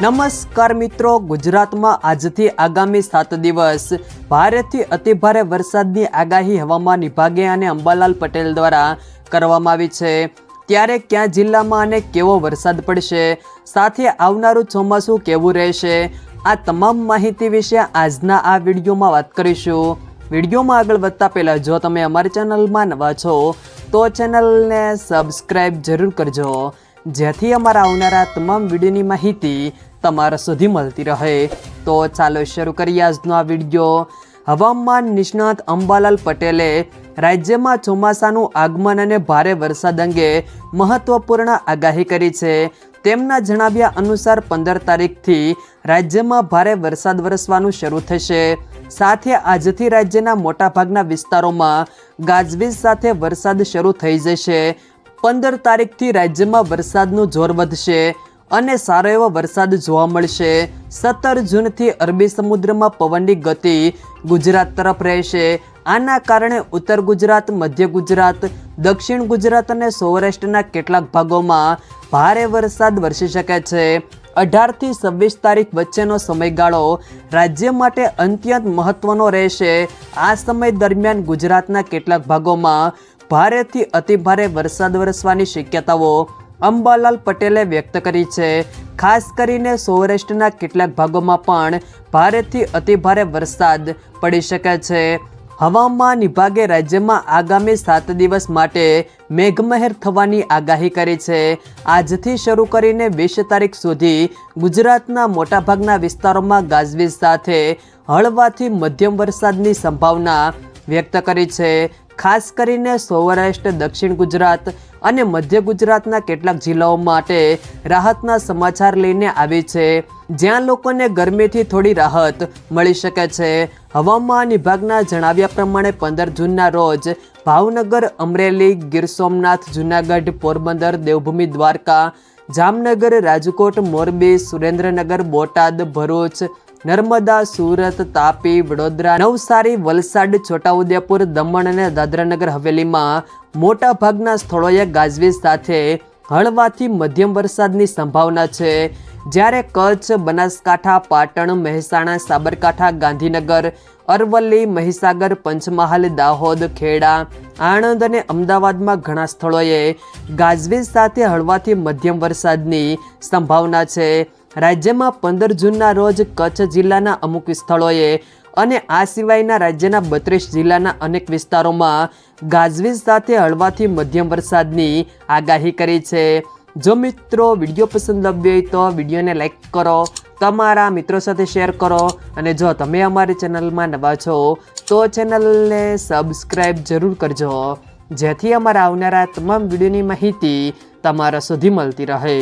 નમસ્કાર મિત્રો, ગુજરાતમાં આજથી આગામી સાત દિવસ ભારેથી અતિભારે વરસાદની આગાહી હવામાન વિભાગે અને અંબાલાલ પટેલ દ્વારા કરવામાં આવી છે. ત્યારે ક્યાં જિલ્લામાં અને કેવો વરસાદ પડશે? સાથે આવનારું ચોમાસું કેવું રહેશે? આ તમામ માહિતી વિશે આજના આ વિડીયોમાં વાત કરીશું. વિડીયોમાં આગળ વધતા પહેલાં જો તમે અમારી ચેનલમાં નવા છો, તો ચેનલને સબસ્ક્રાઈબ જરૂર કરજો. જેથી અમારા આવનારા તમામ વિડીયોની માહિતી તમારા સુધી મળતી રહે. તો ચાલો શરૂ કરીએ આજનો આ વીડિયો. હવામાન નિષ્ણાત અંબાલાલ પટેલે રાજ્યમાં ચોમાસાનું આગમન અને ભારે વરસાદ અંગે મહત્વપૂર્ણ આગાહી કરી છે. તેમના જણાવ્યા અનુસાર પંદર તારીખથી રાજ્યમાં ભારે વરસાદ વરસવાનું શરૂ થશે. સાથે આજથી રાજ્યના મોટાભાગના વિસ્તારોમાં ગાજવીજ સાથે વરસાદ શરૂ થઈ જશે. પંદર તારીખથી રાજ્યમાં વરસાદનું જોર વધશે. અને સારો એવો વરસાદ જોવા મળશે. સત્તર જૂનથી અરબી સમુદ્રમાં પવનની ગતિ ગુજરાત તરફ રહેશે. આના કારણે ઉત્તર ગુજરાત, મધ્ય ગુજરાત, દક્ષિણ ગુજરાત અને સૌરાષ્ટ્રના કેટલાક ભાગોમાં ભારે વરસાદ વરસી શકે છે. અઢારથી છવ્વીસ તારીખ વચ્ચેનો સમયગાળો રાજ્ય માટે અત્યંત મહત્વનો રહેશે. આ સમય દરમિયાન ગુજરાતના કેટલાક ભાગોમાં ભારેથી અતિભારે વરસાદ વરસવાની શક્યતાઓ અંબાલાલ પટેલે વ્યક્ત કરી છે. ખાસ કરીને સૌરાષ્ટ્રના કેટલાક ભાગોમાં પણ ભારેથી અતિભારે વરસાદ પડી શકે છે. હવામાન વિભાગે રાજ્યમાં આગામી સાત દિવસ માટે મેઘમહેર થવાની આગાહી કરી છે. આજથી શરૂ કરીને વીસ તારીખ સુધી ગુજરાતના મોટાભાગના વિસ્તારોમાં ગાજવીજ સાથે હળવાથી મધ્યમ વરસાદની સંભાવના વ્યક્ત કરી છે. ખાસ કરીને સૌરાષ્ટ્ર, દક્ષિણ ગુજરાત અને મધ્ય ગુજરાતના કેટલાક જિલ્લાઓ માટે રાહતના સમાચાર લઈને આવી છે. જ્યાં લોકોને ગરમીથી થોડી રાહત મળી શકે છે. હવામાન વિભાગના જણાવ્યા પ્રમાણે પંદર જૂનના રોજ ભાવનગર, અમરેલી, ગીર સોમનાથ, જૂનાગઢ, પોરબંદર, દેવભૂમિ, દ્વારકા, જામનગર, રાજકોટ, મોરબી, સુરેન્દ્રનગર, બોટાદ, ભરૂચ, નર્મદા, સુરત, તાપી, વડોદરા, નવસારી, વલસાડ, છોટાઉદેપુર, દમણ અને દાદરાનગર હવેલીમાં મોટા ભાગના સ્થળોએ ગાજવીજ સાથે હળવાથી મધ્યમ વરસાદની સંભાવના છે. જ્યારે કચ્છ, બનાસકાંઠા, પાટણ, મહેસાણા, સાબરકાંઠા, ગાંધીનગર, અરવલ્લી, મહીસાગર, પંચમહાલ, દાહોદ, ખેડા, આણંદ અને અમદાવાદમાં ઘણા સ્થળોએ ગાજવીજ સાથે હળવાથી મધ્યમ વરસાદની સંભાવના છે. રાજ્યમાં પંદર જૂનના રોજ કચ્છ જિલ્લાના અમુક સ્થળોએ અને આ સિવાયના રાજ્યના બત્રીસ જિલ્લાના અનેક વિસ્તારોમાં ગાજવીજ સાથે હળવાથી મધ્યમ વરસાદની આગાહી કરી છે. જો મિત્રો વીડિયો પસંદ આવ્યો હોય તો વિડીયોને લાઈક કરો, તમારા મિત્રો સાથે શેર કરો અને જો તમે અમારી ચેનલમાં નવા છો તો ચેનલને સબસ્ક્રાઈબ જરૂર કરજો. જેથી અમારા આવનારા તમામ વિડીયોની માહિતી તમારા સુધી મળતી રહે.